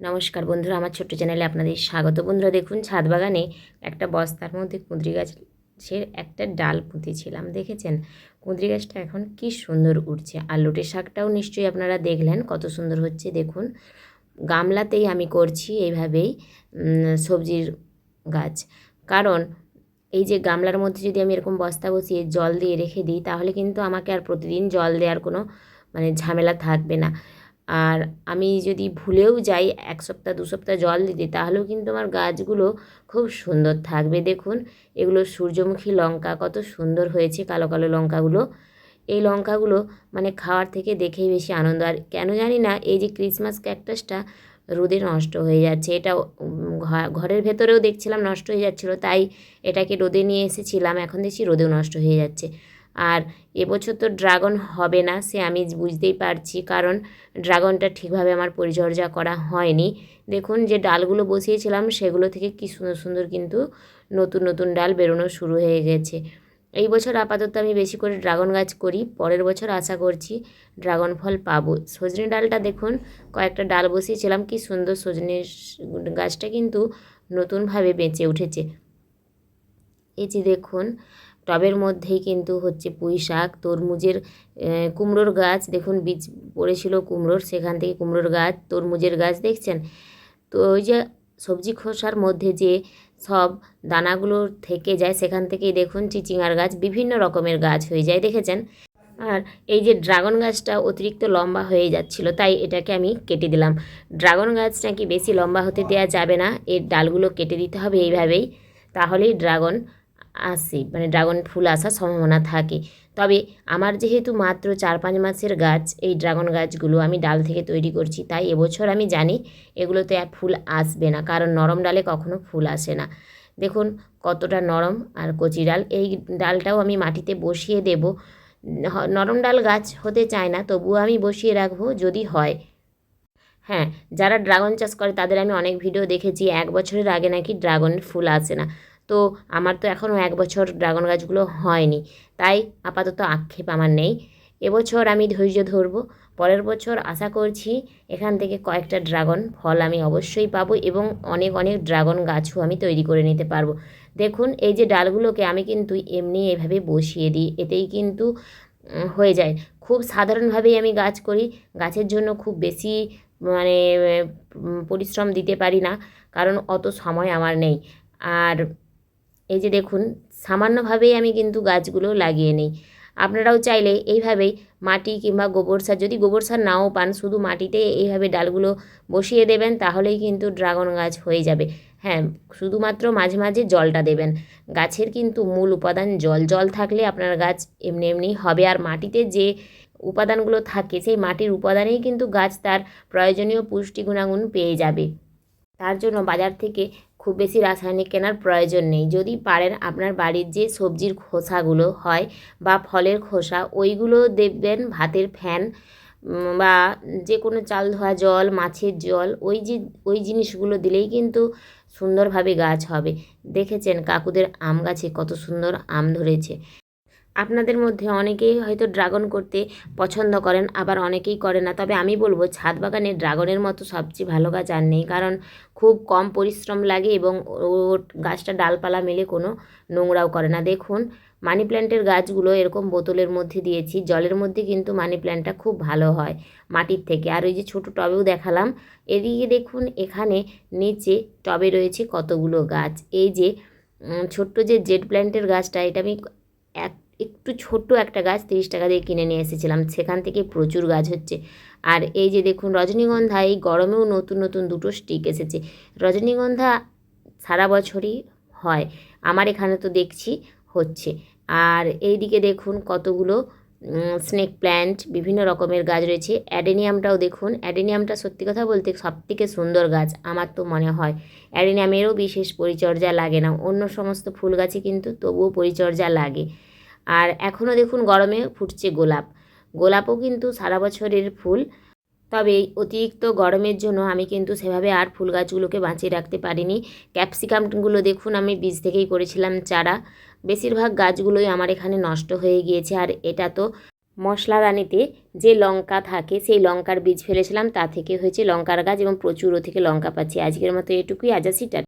নমস্কার বন্ধুরা, আমার ছোট্ট চ্যানেলে আপনাদের স্বাগত। বন্ধুরা, দেখুন ছাদ বাগানে একটা বস্তার মধ্যে কুঁদরি গাছের একটা ডাল পুঁতেছিলাম, দেখেছেন? কুঁদরি গাছটা এখন কি সুন্দর উঠছে। আর লোটে শাকটাও নিশ্চয়ই আপনারা দেখলেন, কত সুন্দর হচ্ছে, দেখুন। গামলাতেই আমি করছি এইভাবেই সবজির গাছ। কারণ এই যে গামলার মধ্যে যদি আমি এরকম বস্তা বসিয়ে জল দিয়ে রেখে দিই, তাহলে কিন্তু আমাকে আর প্রতিদিন জল দেওয়ার কোনো মানে ঝামেলা থাকবে না। আর আমি যদি ভুলেও যাই এক সপ্তাহ, দু সপ্তাহ জল দিতে, তাহলেও কিন্তু আমার গাছগুলো খুব সুন্দর থাকবে। দেখুন, এগুলো সূর্যমুখী লঙ্কা, কত সুন্দর হয়েছে কালো কালো লঙ্কাগুলো। এই লঙ্কাগুলো মানে খাওয়ার থেকে দেখেই বেশি আনন্দ। আর কেন জানি না, এই যে ক্রিসমাস ক্যাকটাসটা রোদে নষ্ট হয়ে যাচ্ছে। এটা ঘরের ভেতরেও দেখছিলাম নষ্ট হয়ে যাচ্ছিল, তাই এটাকে রোদে নিয়ে এসেছিলাম। এখন দেখছি রোদেও নষ্ট হয়ে যাচ্ছে। আর এবছর তো ড্রাগন হবে না, সে আমি বুঝতেই পারছি। কারণ ড্রাগনটা ঠিকভাবে আমার পরিচর্যা করা হয়নি। দেখুন যে ডালগুলো বসিয়েছিলাম, সেগুলো থেকে কি সুন্দর সুন্দর কিন্তু নতুন নতুন ডাল বেরোনো শুরু হয়ে গেছে। এই বছর আপাতত আমি বেশি করে ড্রাগন গাছ করি, পরের বছর আশা করছি ড্রাগন ফল পাবো। সজনে ডালটা দেখুন, কয়েকটা ডাল বসিয়েছিলাম, কি সুন্দর সজনে গাছটা কিন্তু নতুনভাবে বেঁচে উঠেছে। এই যে দেখুন টবের মধ্যেই কিন্তু হচ্ছে পুঁই শাক, তরমুজের কুমড়োর গাছ। দেখুন, বীজ পড়েছিল কুমড়োর, সেখান থেকে কুমড়োর গাছ, তরমুজের গাছ দেখছেন? তো ওই যে সবজি খোসার মধ্যে যে সব দানাগুলো থেকে যায়, সেখান থেকেই দেখুন চিচিঙার গাছ, বিভিন্ন রকমের গাছ হয়ে যায়, দেখেছেন? আর এই যে ড্রাগন গাছটা অতিরিক্ত লম্বা হয়ে যাচ্ছিল, তাই এটাকে আমি কেটে দিলাম। ড্রাগন গাছ নাকি বেশি লম্বা হতে দেওয়া যাবে না, এর ডালগুলো কেটে দিতে হবে এইভাবেই। তাহলেই ড্রাগন আসে মানে ড্রাগন ফুল আসার সম্ভাবনা থাকে। তবে আমার যেহেতু মাত্র চার পাঁচ মাসের গাছ, এই ড্রাগন গাছগুলো আমি ডাল থেকে তৈরি করছি, তাই এবছর আমি জানি এগুলোতে আর ফুল আসবে না, কারণ নরম ডালে কখনো ফুল আসে না। দেখুন কতটা নরম আর কচি ডাল, এই ডালটাও আমি মাটিতে বসিয়ে দেব। নরম ডাল গাছ হতে চায় না, তবুও আমি বসিয়ে রাখব যদি হয়। হ্যাঁ যারা ড্রাগন চাষ করে তাদের আমি অনেক ভিডিও দেখেছি, এক বছরের আগে নাকি ড্রাগন ফুল আসে না। তো আমার তো এখনও এক বছর ড্রাগন গাছগুলো হয়নি। তাই আপাতত আক্ষেপ আমার নেই। এবছর আমি ধৈর্য ধরবো। পরের বছর আশা করছি এখান থেকে কয়েকটা ড্রাগন ফল আমি অবশ্যই পাবো এবং অনেক অনেক ড্রাগন গাছও আমি তৈরি করে নিতে পারব। দেখুন, এই যে ডালগুলোকে আমি কিন্তু এমনি এভাবে বসিয়ে দিই, এতেই কিন্তু হয়ে যায়। খুব সাধারণভাবেই আমি গাছ করি। গাছের জন্য খুব বেশি মানে পরিশ্রম দিতে পারি না, কারণ অত সময় আমার নেই। আর এই যে দেখুন, সামান্যভাবেই আমি কিন্তু গাছগুলো লাগিয়ে নিই। আপনারাও চাইলে এইভাবেই মাটি কিংবা গোবর সার, যদি গোবর সার নাও পান, শুধু মাটিতে এইভাবে ডালগুলো বসিয়ে দেবেন, তাহলেই কিন্তু ড্রাগন গাছ হয়ে যাবে। হ্যাঁ শুধুমাত্র মাঝে মাঝে জলটা দেবেন। গাছের কিন্তু মূল উপাদান জল। জল থাকলে আপনার গাছ এমনি এমনি হবে। আর মাটিতে যে উপাদানগুলো থাকে, সেই মাটির উপাদানেই কিন্তু গাছ তার প্রয়োজনীয় পুষ্টি গুণাগুণ পেয়ে যাবে। তার জন্য বাজার থেকে খুব বেশি রাসায়নিক কেনার প্রয়োজন নেই। যদি পারেন আপনার বাড়ির যে সবজির খোসাগুলো হয় বা ফলের খোসা, ওইগুলো দেখবেন ভাতের ফ্যান বা যে কোনো চাল ধোয়া জল, মাছের জল, ওই যে, ওই জিনিসগুলো দিলেই কিন্তু সুন্দরভাবে গাছ হবে। দেখেছেন কাকুদের আম গাছে কত সুন্দর আম ধরেছে। আপনাদের মধ্যে অনেকেই হয়তো ড্রাগন করতে পছন্দ করেন, আবার অনেকেই করে না। তবে আমি বলব ছাদ বাগানে ড্রাগনের মতো সবচেয়ে ভালো গাছ আর নেই, কারণ খুব কম পরিশ্রম লাগে এবং ও গাছটা ডালপালা মেলে কোনো নোংরাও করে না। দেখুন, মানি প্ল্যান্টের গাছগুলো এরকম বোতলের মধ্যে দিয়েছি, জলের মধ্যে কিন্তু মানি প্ল্যান্টটা খুব ভালো হয় মাটির থেকে। আর ওই যে ছোটো টবেও দেখালাম, এদিকে দেখুন, এখানে নিচে টবে রয়েছে কতগুলো গাছ। এই যে ছোট্ট যে জেড প্ল্যান্টের গাছটা, এটা আমি এক একটু ছোট্ট একটা গাছ তিরিশ টাকা দিয়ে কিনে নিয়ে এসেছিলাম। সেখান থেকে প্রচুর গাছ হচ্ছে। আর এই যে দেখুন, রজনীগন্ধা, এই গরমেও নতুন নতুন দুটো স্টিক এসেছে। রজনীগন্ধা সারা বছরই হয়। আমার এখানে তো দেখছি হচ্ছে। আর এই দিকে দেখুন কতগুলো স্নেক প্ল্যান্ট বিভিন্ন রকমের গাছ রয়েছে। অ্যাডেনিয়ামটাও দেখুন। অ্যাডেনিয়ামটা সত্যি কথা বলতে সবথেকে সুন্দর গাছ আমার তো মনে হয়। অ্যাডেনিয়ামেরও বিশেষ পরিচর্যা লাগে না। অন্য সমস্ত ফুল গাছে কিন্তু তবুও পরিচর্যা লাগে। আর এখনও দেখুন গরমে ফুটছে গোলাপ। গোলাপও কিন্তু সারা বছরের ফুল। তবে অতিরিক্ত গরমের জন্য আমি কিন্তু সেভাবে আর ফুল গাছগুলোকে বাঁচিয়ে রাখতে পারিনি। ক্যাপসিকামগুলো দেখুন আমি বীজ থেকেই করেছিলাম চারা। বেশিরভাগ গাছগুলোই আমার এখানে নষ্ট হয়ে গিয়েছে। আর এটা তো মশলাদানিতে যে লঙ্কা থাকে, সেই লঙ্কার বীজ ফেলেছিলাম, তা থেকে হয়েছে লঙ্কার গাছ এবং প্রচুর ও থেকে লঙ্কা পাচ্ছি। আজকের মতো এটুকুই। আজ আসি টাটা